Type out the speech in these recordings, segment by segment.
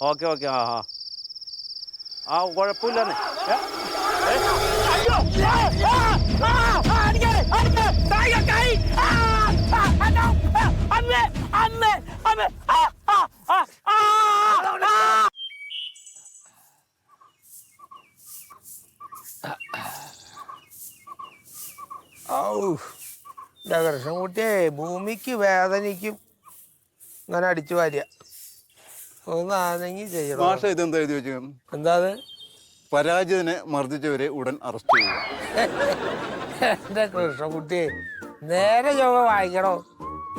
Okay okay. ആ ആ. ആ കുഴപ്പമില്ലെന്ന് കൃഷ്ണൻകുട്ടിയെ ഭൂമിക്ക് വേദനയ്ക്കും അങ്ങനെ അടിച്ചു വാരുക ഒന്ന് ആണെങ്കിൽ ചെയ്യണം. മാഷ ഇതെന്താ എഴുതി വെച്ചു എന്താ അത് പരാജിതനെ മർദ്ദിച്ചവരെ ഉടൻ അറസ്റ്റ് ചെയ്യുക. എന്റെ കൃഷ്ണൻകുട്ടിയെ നേരെ ചൊവ്വ വായിക്കണോ.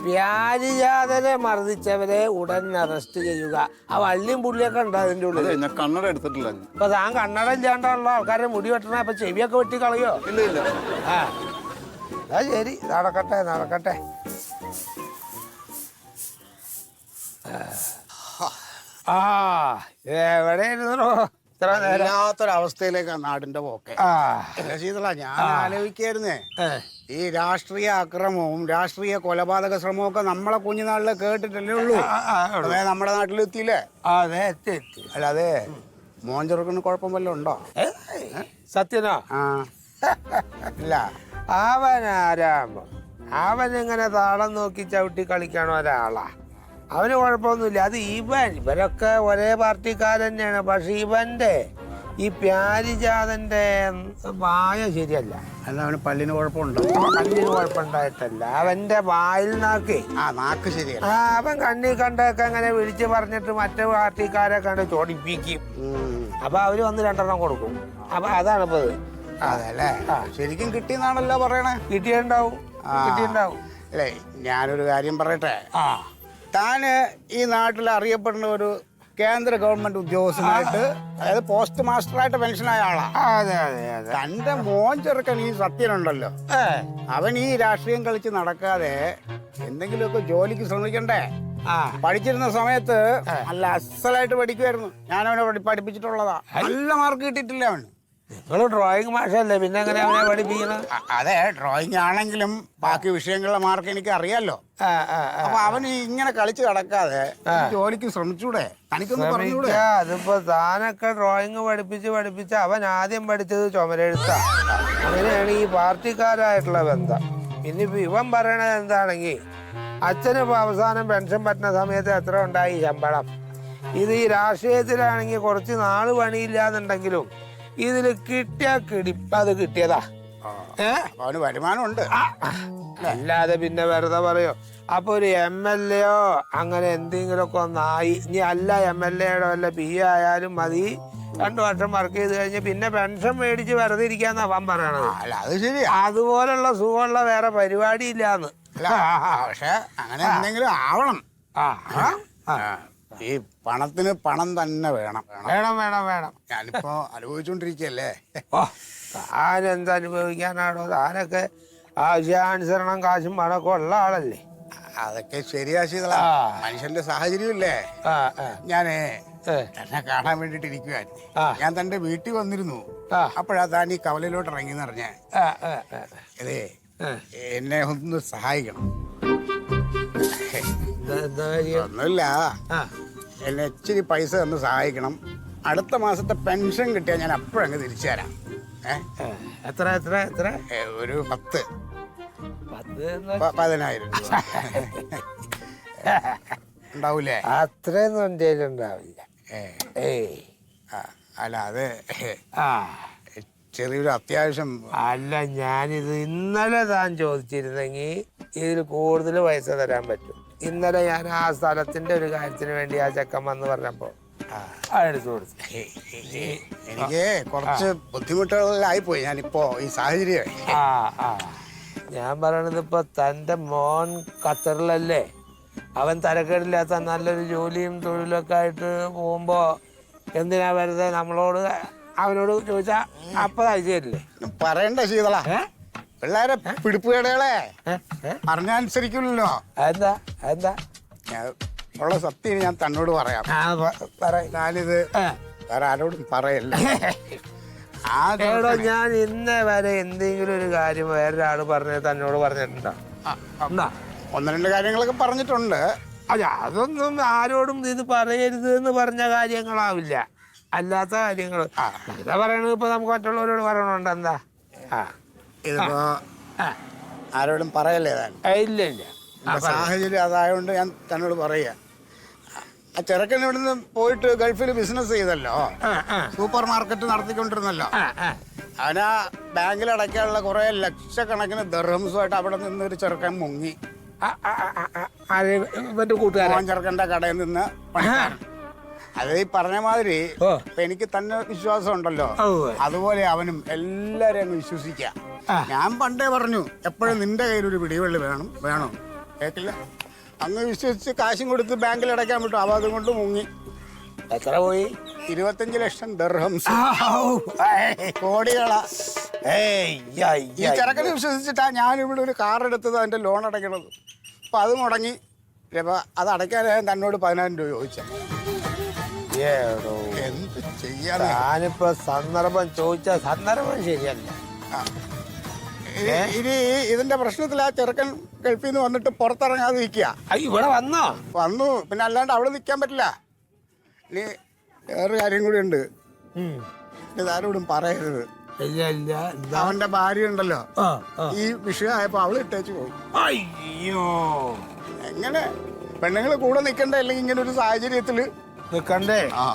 വ്യാജിജാതനെ മർദ്ദിച്ചവരെ ഉടൻ അറസ്റ്റ് ചെയ്യുക. ആ വള്ളിയും പുള്ളിയൊക്കെ ഉണ്ട് അതിന്റെ അതെ ഉള്ളിൽ ഞാൻ കണ്ണട എടുത്തിട്ടില്ല അപ്പൊ താൻ കണ്ണട ഇല്ലാണ്ടുള്ള ആൾക്കാരെ മുടി വെട്ടണ അപ്പൊ ചെവിയൊക്കെ വെട്ടി കളയോ? ഇല്ല ഇല്ല. ആ. ആ ശരി നടക്കട്ടെ നടക്കട്ടെ. ആ. എവിടെയായിരുന്നോ ഇത്ര നേരം. നാടിന്റെ പോക്കെ. ആ. ശീതള ഞാൻ ആലോചിക്കായിരുന്നേ. ഈ രാഷ്ട്രീയ അക്രമവും രാഷ്ട്രീയ കൊലപാതക ശ്രമവും ഒക്കെ നമ്മളെ കുഞ്ഞുനാളിൽ കേട്ടിട്ടല്ലേ ഉള്ളൂ. ആ, ആ, ഉള്ളൂ. അതേ നമ്മുടെ നാട്ടിലെത്തിയില്ലേ അതെ എത്തി എത്തി. അല്ല അതെ. മോൻ ചെറുക്കന് കുഴപ്പം വല്ലതും ഉണ്ടോ? ഏയ്, സത്യനോ? ആ. ഇല്ല. അവൻ ആരാമോ അവൻ ഇങ്ങനെ താളം നോക്കി ചവിട്ടി കളിക്കണ ഒരാളാ? അവന് കുഴപ്പമൊന്നുമില്ല. അത് ഇവൻ ഇവരൊക്കെ ഒരേ പാർട്ടിക്കാർ തന്നെയാണ് പക്ഷെ ഇവന്റെ ഈ പ്യാരിജാതന്റെ വായ ശരിയല്ല. അല്ല അവന് പല്ലിന് കുഴപ്പമുണ്ടോ? പല്ലിന് കുഴപ്പമുണ്ടായിട്ടല്ല. അവന്റെ വായിൽ നാക്ക്. ആ നാക്ക് ശരിയല്ല. ആ അവൻ കണ്ണി കണ്ടൊക്കെ അങ്ങനെ വിളിച്ച് പറഞ്ഞിട്ട് മറ്റേ പാർട്ടിക്കാരെ കണ്ട് ചോടിപ്പിക്കും. അപ്പൊ അവർ വന്ന് രണ്ടെണ്ണം കൊടുക്കും. അപ്പൊ അതാണ് ഇപ്പൊ അതല്ലേ? ശരിക്കും കിട്ടിയെന്നാണല്ലോ പറയണേ. കിട്ടിയുണ്ടാവും. കിട്ടിയുണ്ടാവും അല്ലേ ഞാനൊരു കാര്യം പറയട്ടെ? ആ. താന് ഈ നാട്ടിൽ അറിയപ്പെടുന്ന ഒരു കേന്ദ്ര ഗവൺമെന്റ് ഉദ്യോഗസ്ഥനായിട്ട് അതായത് പോസ്റ്റ് മാസ്റ്ററായിട്ട് പെൻഷനായ ആളാ. അതെ അതെ അതെ. തന്റെ മോൻ ചെറുക്കൻ ഈ സത്യനുണ്ടല്ലോ. അവൻ ഈ രാഷ്ട്രീയം കളിച്ച് നടക്കാതെ എന്തെങ്കിലുമൊക്കെ ജോലിക്ക് ശ്രമിക്കണ്ടേ? പഠിച്ചിരുന്ന സമയത്ത് നല്ല അസലായിട്ട് പഠിക്കുമായിരുന്നു പഠി- പഠിപ്പിച്ചിട്ടുള്ളതാ. നല്ല മാർക്ക് കിട്ടിയിട്ടില്ല അവന്. നിങ്ങൾ ഡ്രോയിങ് മാഷല്ലേ പിന്നെ അങ്ങനെ അവനെ പഠിപ്പിക്കണം? അ- അതെ ഡ്രോയിങ് ആണെങ്കിലും ബാക്കി വിഷയങ്ങളുടെ മാർക്ക് എനിക്ക് അറിയാലോ ആ, ആ, ആ. അപ്പൊ അവന് ഇങ്ങനെ കളിച്ച് നടക്കാതെ ജോലിക്ക് ശ്രമിച്ചൂടെ? തനിക്കൊന്ന് പറഞ്ഞൂടെ? ശ്രമിക്കാ, അതിപ്പോ താനൊക്കെ ഡ്രോയിങ് പഠിപ്പിച്ച് പഠിപ്പിച്ച് അവൻ ആദ്യം പഠിച്ചത് ചുമരെഴുത്താ. അങ്ങനെയാണ് ഈ പാർട്ടിക്കാരായിട്ടുള്ള ബന്ധം. ഇനിയിപ്പോ ഇവൻ പറയണത് എന്താണെങ്കിൽ അച്ഛനിപ്പോ അവസാനം പെൻഷൻ പറ്റുന്ന സമയത്ത് എത്ര ഉണ്ടായി ശമ്പളം? ഇത് ഈ രാഷ്ട്രീയത്തിലാണെങ്കിൽ കുറച്ച് നാൾ പണിയില്ലാന്നുണ്ടെങ്കിലും ഇതിൽ കിട്ടിയ കിടിപ്പ് അത് കിട്ടിയതാ. ഏഹ് അവന് വരുമാനമുണ്ട്. അല്ലാതെ പിന്നെ വെറുതെ പറയോ? അപ്പൊ ഒരു എം എൽ എയോ അങ്ങനെ എന്തെങ്കിലുമൊക്കെ ഒന്നായി. ഇനി അല്ല എം എൽ എയുടെ വല്ല പി ആയാലും മതി. രണ്ടു വർഷം വർക്ക് ചെയ്ത് കഴിഞ്ഞ് പിന്നെ പെൻഷൻ മേടിച്ച് വെറുതെ ഇരിക്കാന്നാ അവൻ പറയണത്. അല്ല അത് ശരിയാ. അതുപോലുള്ള സുഖമുള്ള വേറെ പരിപാടി ഇല്ലാന്ന് പക്ഷെ അങ്ങനെ എന്തെങ്കിലും ആവണം. ആ, ഈ പണത്തിന് പണം തന്നെ വേണം. വേണം. വേണം വേണം ഞാനിപ്പോ അനുഭവിച്ചോണ്ടിരിക്കല്ലേ എന്ത് അനുഭവിക്കാനാണോ താനൊക്കെ ആവശ്യാനുസരണം കാശും പണമൊക്കെ ഉള്ള ആളല്ലേ? അതൊക്കെ ശരിയാ ശീതള. മനുഷ്യന്റെ സാഹചര്യമില്ലേ? ഞാനേ തന്നെ കാണാൻ വേണ്ടിട്ട് ഇരിക്കുവായിരുന്നു ഞാൻ തന്റെ വീട്ടിൽ വന്നിരുന്നു. അപ്പോഴാ താൻ ഈ കവലയിലോട്ട് ഇറങ്ങി എന്നറിഞ്ഞേ അതെ. എന്നെ ഒന്ന് സഹായിക്കണം? ഒന്നുമില്ല. എന്നെ ഇച്ചിരി പൈസ തന്ന് സഹായിക്കണം. അടുത്ത മാസത്തെ പെൻഷൻ കിട്ടിയാൽ ഞാൻ അപ്പോഴങ്ങ് തിരിച്ചു തരാം. എത്ര എത്ര എത്ര? ഒരു പത്ത്. പതിനായിരം രൂപ. ഉണ്ടാവൂലേ? അത്രയൊന്നും എന്റെ ഉണ്ടാവില്ല ഏ, അല്ല അത് ആ. ചെറിയൊരു അത്യാവശ്യം. അല്ല ഞാനിത് ഇന്നലെ താൻ ചോദിച്ചിരുന്നെങ്കിൽ ഇതിൽ കൂടുതൽ പൈസ തരാൻ പറ്റും. ഇന്നലെ ഞാൻ ആ സ്ഥലത്തിന്റെ ഒരു കാര്യത്തിന് വേണ്ടി ആ ചെക്കൻ വന്ന് പറഞ്ഞപ്പോ കൊടുത്തു. എനിക്ക് കുറച്ച് ബുദ്ധിമുട്ടുകളിലായി പോയി ഞാനിപ്പോ ഈ സാഹചര്യം. ആ ആ. ഞാൻ പറയണത് ഇപ്പൊ തന്റെ മോൻ ഖത്തറിലല്ലേ? അവൻ തരക്കേടില്ലാത്ത നല്ലൊരു ജോലിയും തൊഴിലൊക്കെ ആയിട്ട് പോകുമ്പോ എന്തിനാ വെറുതെ നമ്മളോട് അവനോട് ചോദിച്ചാ അപ്പൊ അയച്ചു തരില്ലേ? പറയണ്ട ശീതള? പിള്ളേരെ പിടിപ്പുകേടുകളെ? പറഞ്ഞനുസരിക്കില്ലല്ലോ. എന്താ എന്താ ഞാൻ ഉള്ള സത്യം ഞാൻ തന്നോട് പറയാം. ഞാനിത്. വേറെ ആരോടും പറയല്ല. ആ എടോ ഞാൻ ഇന്നേ വരെ എന്തെങ്കിലും ഒരു കാര്യം വേറൊരാൾ പറഞ്ഞ തന്നോട് പറഞ്ഞിട്ടുണ്ടോ? ഒന്ന് രണ്ട് കാര്യങ്ങളൊക്കെ പറഞ്ഞിട്ടുണ്ട്. അല്ല അതൊന്നും ആരോടും ഇത് പറയരുത് എന്ന് പറഞ്ഞ കാര്യങ്ങളാവില്ല. അല്ലാത്ത കാര്യങ്ങൾ എന്താ പറയണത് ഇപ്പൊ നമുക്ക് മറ്റുള്ളവരോട് പറയണുണ്ട് എന്താ? ആ. ഇതിപ്പോ. ആരോടും പറയല്ലേ താൻ? ഇല്ല ഇല്ല. സാഹചര്യം അതായതുകൊണ്ട് ഞാൻ തന്നോട് പറയുക ആ ചെറുക്കൻ ഇവിടുന്ന് പോയിട്ട് ഗൾഫിൽ ബിസിനസ് ചെയ്തല്ലോ. സൂപ്പർ മാർക്കറ്റ് നടത്തിക്കൊണ്ടിരുന്നല്ലോ. അവനാ ബാങ്കിൽ അടയ്ക്കാനുള്ള കുറെ ലക്ഷക്കണക്കിന് ദർഹംസുമായിട്ട് അവിടെ നിന്ന് ഒരു ചെറുക്കൻ മുങ്ങി. ചെറുക്കന്റെ കടയിൽ നിന്ന് പണിക്കാരൻ. അത് ഈ പറഞ്ഞ മാതിരി ഇപ്പൊ എനിക്ക് തന്നെ വിശ്വാസം ഉണ്ടല്ലോ അതുപോലെ അവനും എല്ലാരെയും അങ്ങ് വിശ്വസിക്കാം. ഞാൻ പണ്ടേ പറഞ്ഞു എപ്പോഴും നിന്റെ കയ്യിൽ ഒരു പിടിവെള്ളി വേണം വേണം. കേട്ടില്ല? അങ്ങ് വിശ്വസിച്ച് കാശും കൊടുത്ത് ബാങ്കിൽ അടയ്ക്കാൻ വിട്ടു. അവ അതുകൊണ്ട് മുങ്ങി. എത്ര പോയി? ഇരുപത്തഞ്ച് ലക്ഷം ദർഹംസ് കോടികളാ. ഈ. ചെറുക്കനെ വിശ്വസിച്ചിട്ടാ ഞാൻ ഇവിടെ ഒരു കാർ എടുത്തത് അതിന്റെ ലോൺ അടയ്ക്കണത്. അപ്പൊ അത് മുടങ്ങി. അത് അടയ്ക്കാൻ ഞാൻ തന്നോട് പതിനായിരം രൂപ ചോദിച്ച. ഏടോ. എന്ത് ചെയ്യാതെ ഞാനിപ്പോ സന്ദർഭം ചോദിച്ച സന്ദർഭം ശരിയല്ല. ഇനി ഇതിന്റെ പ്രശ്നത്തിൽ ആ ചെറുക്കൻ ഗൾഫിൽ നിന്ന് വന്നിട്ട് പുറത്തിറങ്ങാതെ നിൽക്കുക ഇവിടെ വന്നോ? വന്നു. പിന്നെ അല്ലാണ്ട് അവിടെ നിൽക്കാൻ പറ്റില്ല. ഇനി വേറൊരു കാര്യം കൂടി ഉണ്ട്. ഉം. ഇതാരോടും പറയരുത്. ഇല്ല ഇല്ല. എന്താ? അവന്റെ ഭാര്യ ഉണ്ടല്ലോ. ആ, ആ. ഈ വിഷയമായപ്പോ അവൾ ഇട്ടേച്ച് പോയി. അയ്യോ. എങ്ങനെ? പെണ്ണുങ്ങൾ കൂടെ നിൽക്കണ്ട അല്ലെങ്കിൽ ഇങ്ങനെ ഒരു സാഹചര്യത്തിൽ നിക്കണ്ടേ? ആ.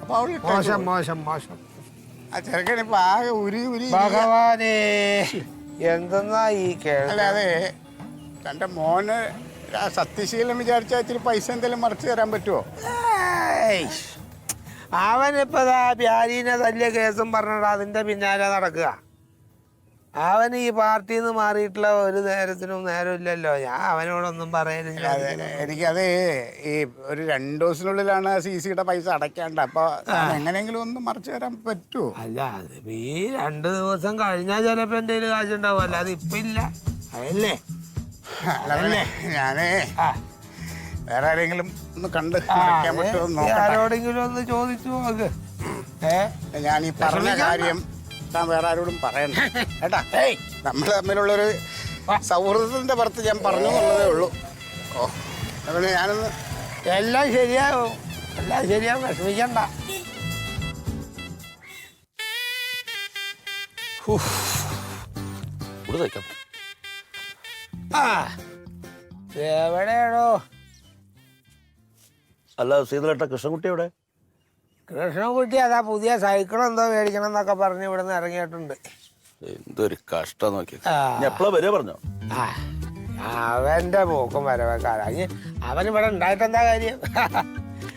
അപ്പൊ ഇട്ടേച്ച് മോശം പോയി. മോശം മോശം. ആ ചെറുക്കൻ ഇപ്പൊ ആകെ ഉരി ഉരി ഇരിക്കുക. ഭഗവാനേ എന്തെന്നാ ഈ കേൾക്ക? അല്ലാതെ തന്റെ മോന് ആ സത്യശീലം വിചാരിച്ചാൽ ഇച്ചിരി പൈസ എന്തെങ്കിലും മറിച്ച് തരാൻ പറ്റുമോ അവനിപ്പോ ദാ പ്യാരീനെ തല്ലിയ കേസും പറഞ്ഞിട്ട് അതിന്റെ പിന്നാലെ നടക്കുക. അവൻ ഈ പാർട്ടിയിൽ നിന്ന് മാറിയിട്ടുള്ള ഒരു നേരത്തിനും നേരമില്ലല്ലോ ഞാൻ അവനോടൊന്നും പറയലില്ല. അതെ എനിക്കത് ഈ ഒരു രണ്ടു ദിവസത്തിനുള്ളിലാണ് സി സിയുടെ പൈസ അടയ്ക്കേണ്ടത് അപ്പൊ എങ്ങനെയെങ്കിലും ഒന്ന് മറിച്ചു തരാൻ പറ്റുമോ അല്ല അത് ഈ രണ്ട് ദിവസം കഴിഞ്ഞാൽ ചിലപ്പോ എന്റെ കയ്യിൽ കാശുണ്ടാവും അത് ഇപ്പൊ ഇല്ല അതല്ലേ? അല്ലേ ഞാനേ. വേറെ ആരെങ്കിലും ഒന്ന് കണ്ട് ആരോടെങ്കിലും ഒന്ന് ചോദിച്ചു നോക്ക് ഏ? ഞാൻ ഈ പറഞ്ഞ കാര്യം താൻ വേറെ ആരോടും പറയണ്ട. കേട്ടാ? നമ്മൾ തമ്മിലുള്ളൊരു സൗഹൃദത്തിന്റെ പുറത്ത് ഞാൻ പറഞ്ഞു എന്നുള്ളതേ ഉള്ളൂ. ഓ അതുകൊണ്ട് ഞാനൊന്ന് എല്ലാം ശരിയാവും. എല്ലാം ശരിയാവും. വിഷമിക്കണ്ട. ആ എവിടെയാണോ അല്ല സീതലേട്ട കൃഷ്ണൻകുട്ടി എവിടെ? കൃഷ്ണൻകുട്ടി അതാ പുതിയ സൈക്കിൾ എന്തോ മേടിക്കണം എന്നൊക്കെ പറഞ്ഞ് ഇവിടെ നിന്ന് ഇറങ്ങിയിട്ടുണ്ട്. എന്തൊരു കഷ്ടം നോക്കി. പറഞ്ഞു എപ്പോഴാ വരെ പറഞ്ഞോ? ആ അവന്റെ പോക്കും വരവേക്കാരി അവൻ ഇവിടെ ഉണ്ടായിട്ട് എന്താ കാര്യം?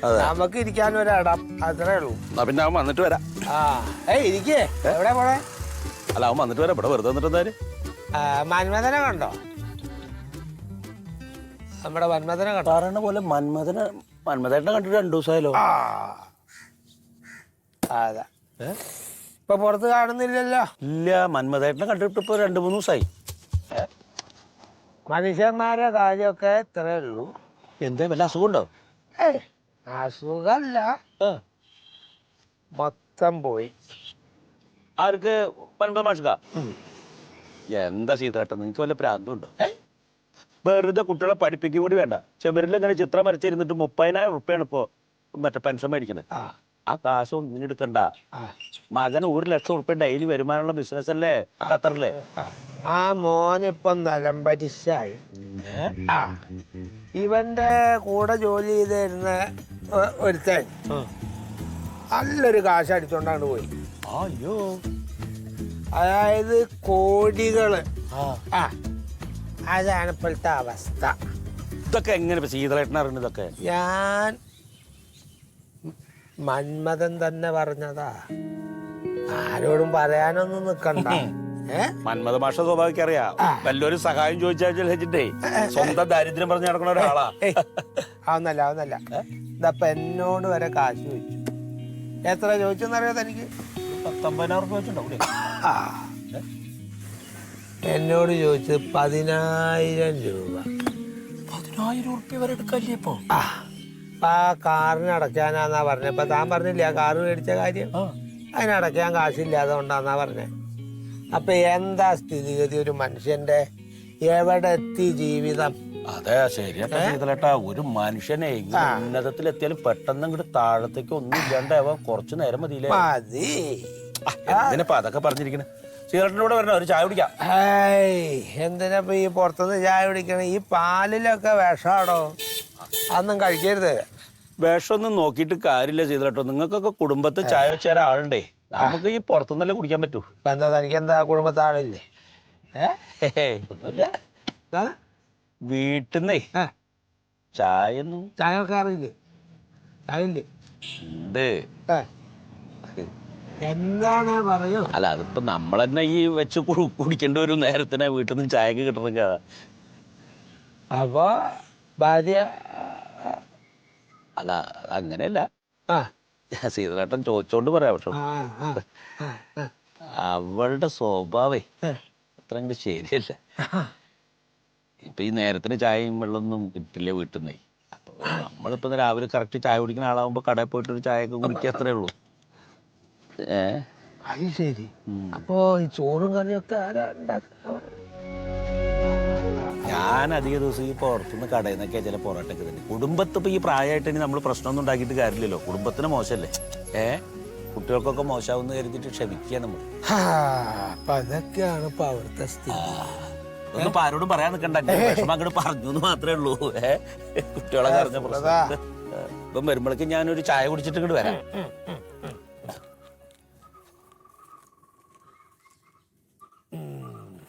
അതെ. നമുക്ക് ഇരിക്കാൻ ഒരിടം അത്രേ ഉള്ളൂ. എന്നാ പിന്നെ അവൻ വന്നിട്ട് വരാം. ആ ഏയ് ഇരിക്കേ. എവിടെ പോണേ അല്ല അവൻ വന്നിട്ട് വരാം. ഇവിടെ വെറുതെ വന്നിട്ട് എന്തായാലും മന്മഥനെ കണ്ടോ? നമ്മുടെ മന്മഥനെ കണ്ടോ? പറയണ പോലെ മന്മഥനെ മന്മഥേട്ടനെ കണ്ടിട്ട് രണ്ടു ദിവസമായല്ലോ. ആ. അതാ. ഇപ്പൊ പുറത്ത് കാണുന്നില്ലല്ലോ. ഇല്ല മന്മഥേട്ടനെ കണ്ടിട്ട് ഇപ്പൊ രണ്ടു മൂന്ന് ദിവസമായി മനുഷ്യന്മാരെ കാര്യമൊക്കെ ഇത്രേ ഉള്ളൂ. എന്താ വല്ല അസുഖം ഉണ്ടോ ഏയ്, അസുഖല്ല മൊത്തം പോയി. ആർക്ക്? മാഷക എന്താ സീതേട്ടൻ നിങ്ങൾക്ക് വല്ല പ്രാന്തമുണ്ടോ വെറുതെ കുട്ടികളെ പഠിപ്പിക്കും കൂടി വേണ്ട. ഇങ്ങനെ ചിത്രം വരച്ചിരുന്നിട്ട് മുപ്പതിനായിരം ഉറുപ്പയാണ് ഇപ്പോ മറ്റേ പെൻഷൻ മേടിക്കുന്നത്. ആ കാശും ആ. മകന് ഒരു ലക്ഷം ഉറുപ്പ്യ ഡെയിലി വരുമാനമുള്ള ബിസിനസ് അല്ലേ? ഖത്തറിലെ. ആ. മോനിപ്പം നിലംപരിശായി ഇവന്റെ കൂടെ ജോലി ചെയ്തിരുന്ന ഒരുത്തൻ. നല്ലൊരു കാശ് അടിച്ചോണ്ടാണ് പോയി. അയ്യോ. അതായത് കോടികൾ. ആ. അതാണ് ഇപ്പോഴത്തെ അവസ്ഥ. ഇതൊക്കെ എങ്ങനെ ഇതൊക്കെ? ഞാൻ മന്മഥൻ തന്നെ പറഞ്ഞതാ. ആരോടും പറയാനൊന്നും നിക്കണ്ട. മന്മഥ മാഷ സ്വഭാവിക്ക് അറിയാം. വല്ലൊരു സഹായം ചോദിച്ചേ സ്വന്തം ദാരിദ്ര്യം പറഞ്ഞു നടക്കുന്ന ഒരാളാ. ആവുന്നല്ല ആവുന്നല്ല ഇതപ്പൊ എന്നോട് വരെ കാശ് ചോദിച്ചു. എത്ര ചോദിച്ചെന്നറിയോ തനിക്ക്? പത്തൊമ്പതിനായിരം വെച്ചിട്ടുണ്ടാവും. എന്നോട് ചോദിച്ചത് പതിനായിരം രൂപ. പതിനായിരം റുപ്യ വരെ എടുക്കല്ലേ ഇപ്പൊ? ആ കാറിന് അടയ്ക്കാനാന്നാ പറഞ്ഞപ്പോ താൻ പറഞ്ഞില്ലേ ആ കാറ് മേടിച്ച കാര്യം? അതിനടയ്ക്കാൻ കാശില്ലാതെ കൊണ്ടാന്നാ പറഞ്ഞേ. അപ്പൊ എന്താ സ്ഥിതിഗതി ഒരു മനുഷ്യന്റെ? എവിടെ എത്തി ജീവിതം? അതെ ശരിയാട്ടാ ഒരു മനുഷ്യനെ ഉന്നതത്തിൽ ഉന്നതത്തിലെത്തിയാലും പെട്ടെന്ന് ഇങ്ങോട്ട് താഴത്തേക്ക് ഒന്നും ഇല്ലാണ്ടാവാൻ കുറച്ചു നേരം മതിയില്ലേ? മതി. എന്തിനാ അതൊക്കെ പറഞ്ഞിരിക്കണേ? എന്തിനാ വരണോ ഒരു ചായ കുടിക്കാം. എന്തിനപ്പ ഈ പുറത്തുനിന്ന് ചായ കുടിക്കണേ? ഈ പാലിലൊക്കെ വിഷാടോ? അതൊന്നും കഴിക്കരുത്. വിഷമൊന്നും നോക്കിയിട്ട് കാര്യമില്ല ചെയ്തിട്ടോ നിങ്ങൾക്കൊക്കെ കുടുംബത്തെ ചായ വെച്ച ആളുണ്ടേ? നമുക്ക് ഈ പുറത്തുനിന്നല്ലേ കുടിക്കാൻ പറ്റൂ. ഇപ്പൊ എന്താ തനിക്ക് എന്താ കുടുംബത്താളില്ലേ ഏ? ഒന്നുമില്ല. ആ? വീട്ടിന്നേ ചായ ഒന്നും ചായ വെക്കാറില്ലേ ചായ ഇല്ലേ ഉണ്ട്. എന്താണ് പറയൂ? അല്ല അതിപ്പോ നമ്മൾ തന്നെ ഈ വെച്ച് കുടിക്കേണ്ട ഒരു നേരത്തിന് വീട്ടിൽ നിന്ന് ചായക്ക് കിട്ടണം കഥ അപ്പൊ ഭാര്യ അല്ല അങ്ങനെയല്ല. ആ. സീതളേട്ടൻ ചോദിച്ചോണ്ട് പറയാം പക്ഷെ. അവളുടെ സ്വഭാവേ അത്ര അങ്ങോട്ട് ശരിയല്ല. ഇപ്പൊ ഈ നേരത്തിന് ചായയും വെള്ളമൊന്നും കിട്ടില്ല വീട്ടിൽ നിന്നേ അപ്പൊ നമ്മളിപ്പോ രാവിലെ കറക്റ്റ് ചായ കുടിക്കുന്ന ആളാകുമ്പോ കടയിൽ പോയിട്ട് ഒരു ചായ ഒക്കെ കുടിക്കുക അത്രേ ഉള്ളൂ. ഏ? അത് ശരി. അപ്പോ ഈ ചോറും കറിയൊക്കെ ആരാ ഉണ്ടാക്കുക ഞാൻ അധിക ദിവസം ഈ പുറത്തുനിന്ന് കടയിൽ നിന്നൊക്കെ ചില പൊറോട്ടൊക്കെ തന്നെ. കുടുംബത്ത് ഇപ്പൊ ഈ പ്രായമായിട്ട് ഇനി നമ്മൾ പ്രശ്നമൊന്നും ഉണ്ടാക്കിയിട്ട് കാര്യമില്ലല്ലോ. കുടുംബത്തിന് മോശമല്ലേ? ഏ? കുട്ടികൾക്കൊക്കെ മോശമാവുന്ന കരുതിയിട്ട് ക്ഷമിക്കുക നമ്മൾ അപ്പൊ അതൊക്കെയാണ് ഇപ്പൊ അവിടുത്തെ സ്ഥിതി. ഒന്നും ആരോടും പറയാൻ നിൽക്കണ്ട വിഷമം അങ്ങോട്ട് പറഞ്ഞു എന്ന് മാത്രമേ ഉള്ളൂ. ഏ? കുട്ടികളെ അറിഞ്ഞ പ്രശ്നം. ഇപ്പം വരുമ്പോഴേക്കും ഞാനൊരു ചായ കുടിച്ചിട്ട് ഇങ്ങോട്ട് വരാം.